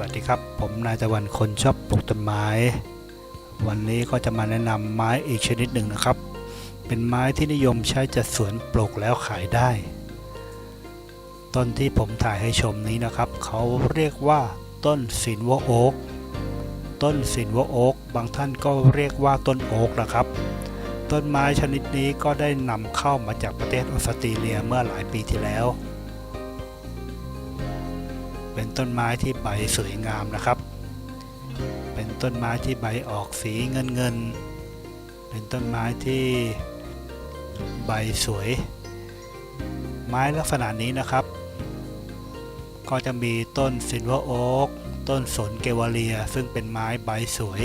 วัสดีครับ ผมนายตะวันคนชอบปลูกต้นไม้ วันนี้ก็จะมาแนะนำไม้อีกชนิดหนึ่งนะครับ เป็นไม้ที่นิยมใช้จัดสวนปลูกแล้วขายได้ ต้นที่ผมถ่ายให้ชมนี้นะครับ เขาเรียกว่าต้นสินวโอ๊กต้นสินวโอ๊กบางท่านก็เรียกว่าต้นโอ๊กนะครับ ต้นไม้ชนิดนี้ก็ได้นำเข้ามาจากประเทศออสเตรเลียเมื่อหลายปีที่แล้ว เป็นต้นไม้ที่ใบสวยงามนะครับ เป็นต้นไม้ที่ใบออกสีเงินเงิน เป็นต้นไม้ที่ใบสวย ไม้ลักษณะนี้นะครับ ก็จะมีต้นซินเวอร์โอ๊กต้นสนเกวาเลีย ซึ่งเป็นไม้ใบสวย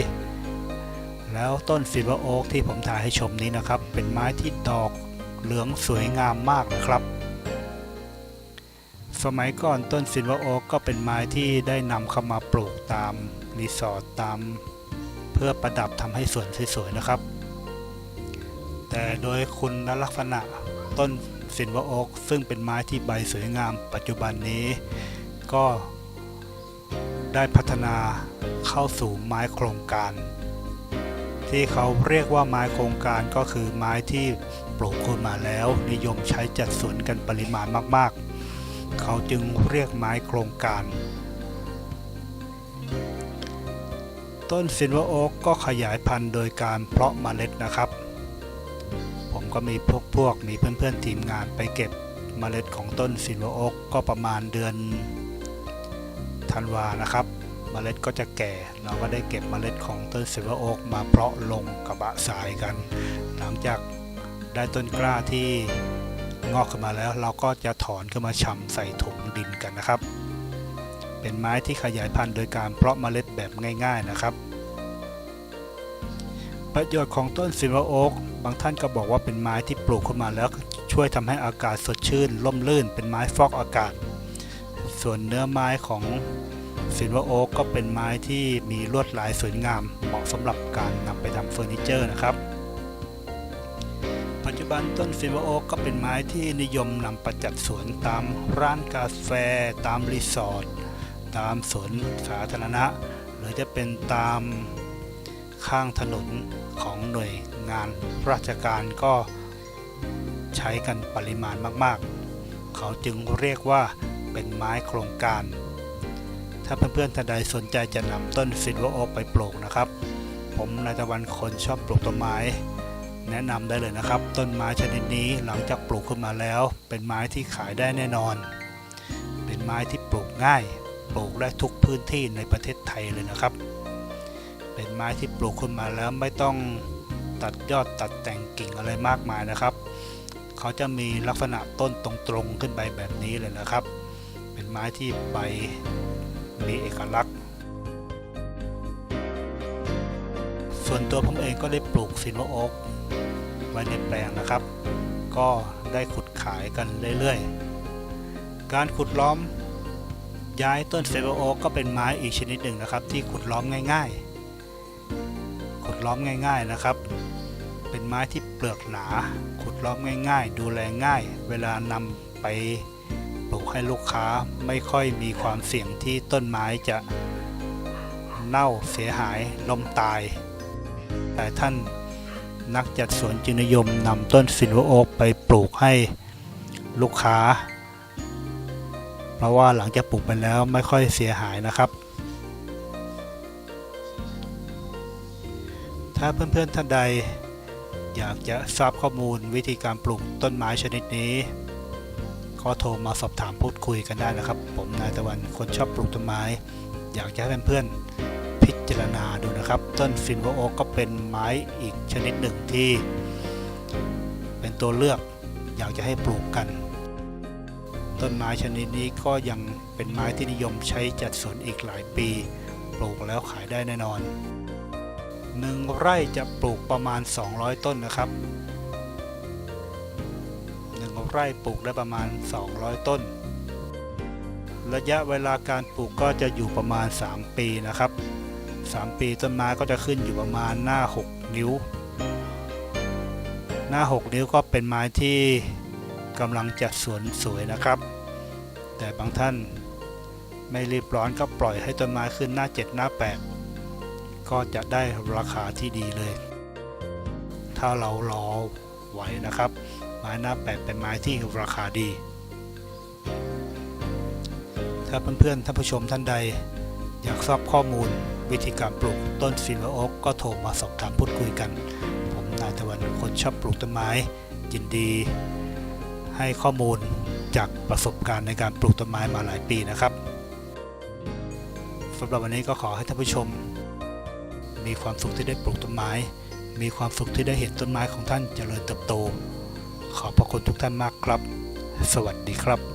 แล้วต้นซินเวอร์โอ๊กที่ผมถ่ายให้ชมนี้นะครับ เป็นไม้ที่ดอกเหลืองสวยงามมากนะครับ สมัยก่อนต้นซินวอร์โอ๊กก็เป็นไม้ที่ได้นำเข้ามาปลูกตามรีสอร์ทตาม เพื่อประดับทำให้สวนสวยๆนะครับ แต่โดยคุณลักษณะต้นซินวอร์โอ๊กซึ่งเป็นไม้ที่ใบสวยงามปัจจุบันนี้ ก็ได้พัฒนาเข้าสู่ไม้โครงการ ที่เขาเรียกว่าไม้โครงการก็คือไม้ที่ปลูกขึ้นมาแล้ว นิยมใช้จัดสวนกันปริมาณมากๆ เขาจึงเรียกไม้โครงการ ต้นซินเวอร์โอ๊กก็ขยายพันธุ์โดยการเพาะเมล็ดนะครับ ผมก็มีพวกพวกมีเพื่อนๆทีมงานไปเก็บเมล็ดของต้นซินเวอร์โอ๊กก็ประมาณเดือนธันวานะครับเมล็ดก็จะแก่ เราก็ได้เก็บเมล็ดของต้นซินเวอร์โอ๊กมาเพาะลงกระบะทรายกัน หลังจากได้ต้นกล้าที่ งอกขึ้นมาแล้ว เราก็จะถอนขึ้นมาชำใส่ถุงดินกันนะครับ เป็นไม้ที่ขยายพันธุ์โดยการเพาะเมล็ดแบบง่าย ๆนะครับ ประโยชน์ของต้นซินเวอร์โอ๊กบางท่านก็บอกว่าเป็นไม้ที่ปลูกขึ้นมาแล้ว ช่วยทำให้อากาศสดชื่นร่มรื่น เป็นไม้ฟอกอากาศ ส่วนเนื้อไม้ของซินเวอร์โอ๊กก็เป็นไม้ที่มีลวดลายสวยงาม เหมาะสำหรับการนำไปทำเฟอร์นิเจอร์นะครับ จจุบันต้นซินเวโอกก็เป็นไม้ที่นิยมนำไปจัดสวนตามร้านกาแฟ ตามรีสอร์ทตามสวนสาธารณะ หรือจะเป็นตามข้างถนนของหน่วยงานราชการก็ใช้กันปริมาณมากๆ เขาจึงเรียกว่าเป็นไม้โครงการ ถ้าเพื่อนๆท่านใดสนใจจะนำต้นซินเวโอกไปปลูกนะครับ ผมนายตะวันคนชอบปลูกต้นไม้ แนะนำได้เลยนะครับ ต้นไม้ชนิดนี้หลังจากปลูกขึ้นมาแล้ว เป็นไม้ที่ขายได้แน่นอน เป็นไม้ที่ปลูกง่าย ปลูกได้ทุกพื้นที่ในประเทศไทยเลยนะครับ เป็นไม้ที่ปลูกขึ้นมาแล้วไม่ต้องตัดยอดตัดแต่งกิ่งอะไรมากมายนะครับ เขาจะมีลักษณะต้นตรงๆขึ้นไปแบบนี้เลยนะครับ เป็นไม้ที่ใบมีเอกลักษณ์ ส่วนตัวผมเองก็ได้ปลูกซินโวโอ๊กไว้ในแปลงนะครับ ก็ได้ขุดขายกันเรื่อยๆ การขุดล้อมย้ายต้นเซเวโอ๊กก็เป็นไม้อีกชนิดหนึ่งนะครับ ที่ขุดล้อมง่าย ๆ ขุดล้อมง่าย ๆนะครับ เป็นไม้ที่เปลือกหนา ขุดล้อมง่าย ๆ ดูแลง่าย เวลานำไปปลูกให้ลูกค้าไม่ค่อยมีความเสี่ยงที่ต้นไม้จะเน่าเสียหายล้มตาย แต่ท่านนักจัดสวนจึงนิยมนำต้นซินวอร์โอกไปปลูกให้ลูกค้า เพราะว่าหลังจากปลูกไปแล้วไม่ค่อยเสียหายนะครับ ถ้าเพื่อนๆท่านใดอยากจะทราบข้อมูลวิธีการปลูกต้นไม้ชนิดนี้ก็โทรมาสอบถามพูดคุยกันได้นะครับ ผมนายตะวันคนชอบปลูกต้นไม้ อยากจะให้เพื่อน พิจารณาดูนะครับ ต้นฟินโวโอกก็เป็นไม้อีกชนิดหนึ่งที่ เป็นตัวเลือกอยากจะให้ปลูกกัน ต้นไม้ชนิดนี้ก็ยังเป็นไม้ที่นิยมใช้จัดสวนอีกหลายปี ปลูกแล้วขายได้แน่นอนหนึ่งไร่จะปลูกประมาณ 200 ต้นนะครับหนึ่งไร่ปลูกได้ประมาณ 200 ต้น ระยะเวลาการปลูกก็จะอยู่ประมาณ 3 ปีนะครับ 3 ปีต้นไม้ก็จะขึ้นอยู่ประมาณหน้า 6 นิ้ว หน้า 6 นิ้วก็เป็นไม้ที่กำลังจัดสวนสวยนะครับ แต่บางท่านไม่รีบร้อนก็ปล่อยให้ต้นไม้ขึ้นหน้า 7 หน้า 8 ก็จะได้ราคาที่ดีเลย ถ้าเรารอไหวนะครับ ไม้หน้า 8 เป็นไม้ที่ราคาดี ถ้าเพื่อนๆท่านผู้ชมท่านใดอยากทราบข้อมูล วิธีการปลูกต้นซิลอร์โอกก็โทรมาสอบถามพูดคุยกัน ผมนายตะวันคนชอบปลูกต้นไม้ ยินดี ให้ข้อมูลจากประสบการณ์ในการปลูกต้นไม้มาหลายปีนะครับสำหรับวันนี้ก็ขอให้ท่านผู้ชม มีความสุขที่ได้ปลูกต้นไม้ มีความสุขที่ได้เห็นต้นไม้ของท่านเจริญเติบโต ขอบพระคุณทุกท่านมากครับ สวัสดีครับ